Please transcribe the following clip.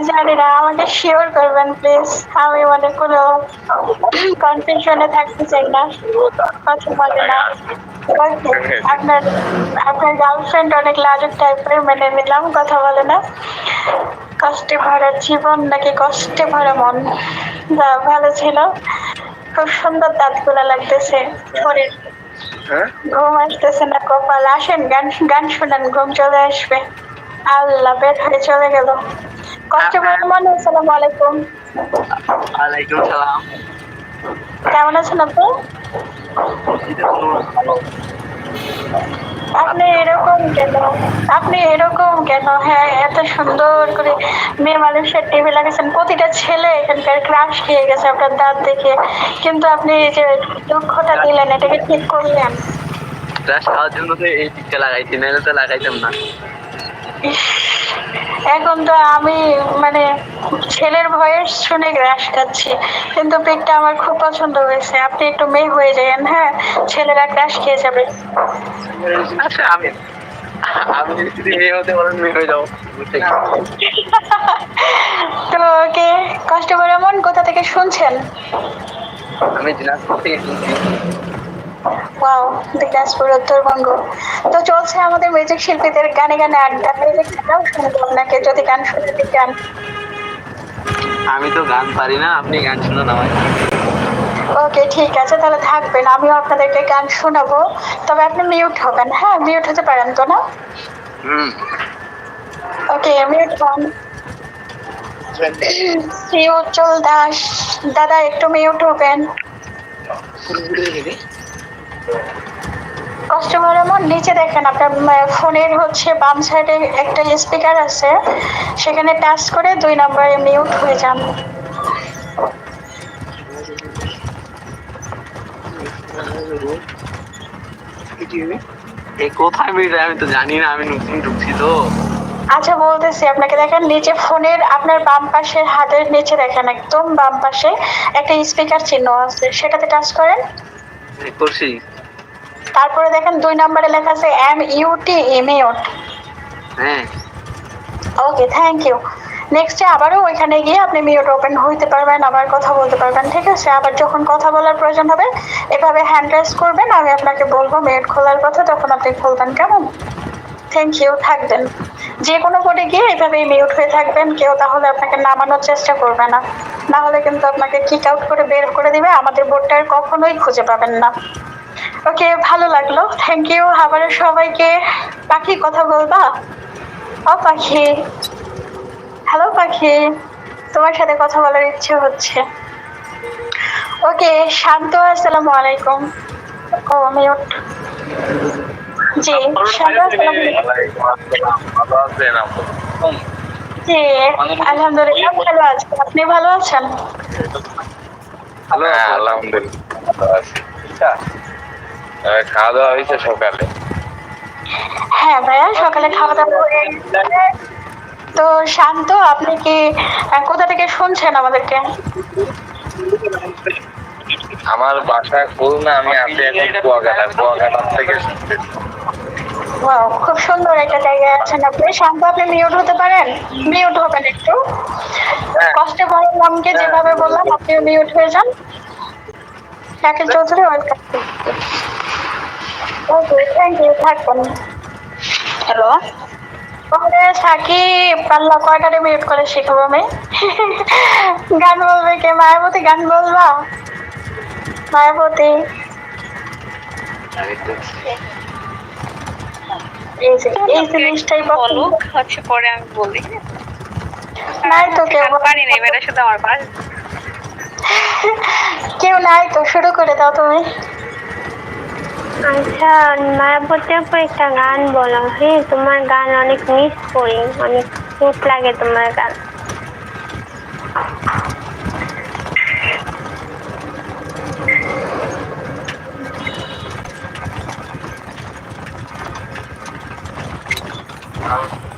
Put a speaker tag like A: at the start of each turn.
A: জানি না আমাকে শিওর করবেন প্লিজ আমি মানে কোনো কনফিউশনে থাকতে চাই না কথা বলে না আপনার আপনার গার্লফ্রেন্ড অনেক লাজুক টাইপের মেনে নিলাম কথা বলে না। কষ্টে ভরা জীবন নাকি কষ্টে ভরা মন। যা ভালো ছিল। খুব সুন্দর দাঁতগুলো লাগতেছে শরীর।
B: হ্যাঁ?
A: ঘুম আসতেছে না কপাল। আসেন গান গান শোনান ঘুম চলে আসবে। আল্লাহ বের হয়ে চলে গেল। আসসালামু আলাইকুম
B: ওয়ালাইকুম সালাম
A: কেমন আছেন আপু আপনি এরকম কেন? আপনি এরকম কেন? হ্যাঁ এত সুন্দর করে মেয়ে মানুষের টিভি লাগাচ্ছেন প্রতিটা ছেলে এখানকার ক্রাশ খেয়ে গেছে আপনার দাঁত দেখে। কিন্তু আপনি যে দুঃখটা দিলেন এটাকে ঠিক করলেন।
B: ক্রাশ খাওয়ার জন্য তো এই লাগাইছি নাহলে তো লাগাইতাম না।
A: এখন তো আমি মানে ছেলের ভয়েস শুনে গ্রাস খাচ্ছি। কিন্তু পিকটা আমার খুব পছন্দ হয়েছে। আপনি একটু মেয়ে হয়ে যাবেন হ্যাঁ? ছেলেরা গ্রাস খেয়ে যাবে।
B: আচ্ছা আমি আমি যদি মেয়ে হতে বলেন মেয়ে হয়ে যাব।
A: তো ওকে কষ্ট করে মন কোথা থেকে শুনছেন?
B: আমি দিনাজপুর থেকে শুনছি।
A: ওয়াও দিনাজপুর উত্তরবঙ্গ তো চলছে আমাদের মিউজিক শিল্পীদের গানে গানে আড্ডা। মিউজিক ছাড়াও শুনব আপনাকে যদি গান শুনতে চান।
B: আমি তো গান পারি না আপনি গান শুনুন আমায়।
A: ওকে ঠিক আছে তাহলে থাকবেন। আমিও আপনাদেরকে গান শোনাবো। তবে আপনি মিউট হবেন। হ্যাঁ মিউট হতে পারেন তো না?
B: হুম।
A: ওকে মিউট হন শ্রী উজ্জ্বল দাস। দাদা একটু মিউট হবেন। কষ্ট করে নিচে দেখেন আপনার ফোনের হচ্ছে বাম সাইডে একটা স্পিকার আছে সেখানে টাচ করে দুই নম্বরে মিউট হয়ে যান।
B: কোথায় বের আমি তো জানি না আমি নতুন ঢুকছি তো।
A: আচ্ছা বলতেছি আপনাকে দেখেন নিচে ফোনের আপনার বাম পাশে হাতের নিচে দেখেন একদম বাম পাশে একটা স্পিকার চিহ্ন আছে সেটাতে টাচ করেন।
B: করছি।
A: তারপরে দেখেন দুই নম্বরে লেখা আছে এম ইউটি মিউট
B: হ্যাঁ।
A: ওকে থ্যাংক ইউ নেক্সটে আবারও ওইখানে গিয়ে আপনি মিউট ওপেন হইতে পারবেন আবার কথা বলতে পারবেন ঠিক আছে? আবার যখন কথা বলার প্রয়োজন হবে এভাবে হ্যান্ড রেস করবেন আমি আপনাকে বলব মিউট খোলার কথা তখন আপনি খুলবেন কেমন? থ্যাংক ইউ থাকবেন। যে কোনো বোর্ডে গিয়ে এভাবেই মিউট হয়ে থাকবেন কেউ তাহলে আপনাকে নামানোর চেষ্টা করবে না। না হলে কিন্তু আপনাকে কিক আউট করে বের করে দিবে আমাদের বোর্ডটা কখনোই খুঁজে পাবেন না। ওকে ভালো লাগল। থ্যাংক ইউ আবার সবাইকে পাখি কথা বলবা? ও পাখি। হ্যালো পাখি। তোমার সাথে কথা বলার ইচ্ছে হচ্ছে। ওকে শান্ত আসসালামু আলাইকুম। ও মিউট জি শান্ত আসসালামু জি আলহামদুলিল্লাহ। ভালো আছি। আপনি ভালো আছেন?
C: হ্যাঁ আলহামদুলিল্লাহ ভালো আছি। আহ, খাওয়া দাওয়া হয়েছে সকালে?
A: হ্যাঁ ভাইয়া সকালে খাওয়া দাওয়া করে তো শান্ত আপনি কি কোথা থেকে শুনছেন আমাদেরকে?
C: আমার বাসা খুলনা আমি আছি এখন কুয়াকাটা কুয়াকাটা থেকে
A: ওয়াও খুব সুন্দর একটা জায়গায় আছেন আপনি। শান্ত আপনি মিউট হতে পারেন? মিউট হবেন একটু।
C: হ্যাঁ।
A: কষ্টে নামকে যেভাবে বললাম আপনিও মিউট হয়ে যান। শাকিল চৌধুরী ওয়েলকাম। থাকবেন
D: হ্যালো?
A: সাকিব পাল্লা কয়টারে মিউট করে শিখব আমি? গান বলবে কে? মায়াবতী গান বলবা? মায়াবতী। এই জিনিসটাই
D: বলুক হচ্ছে পরে আমি বলি।
A: নাই তো কেউ
D: পারি না এবারে শুধু আমার পাশ
A: কেউ নাই তো শুরু করে দাও তুমি।
E: আচ্ছা মায়াপুর টেপুর একটা গান বলো হ্যাঁ তোমার গান অনেক মিস করি অনেক চোট লাগে তোমার গান Thank you.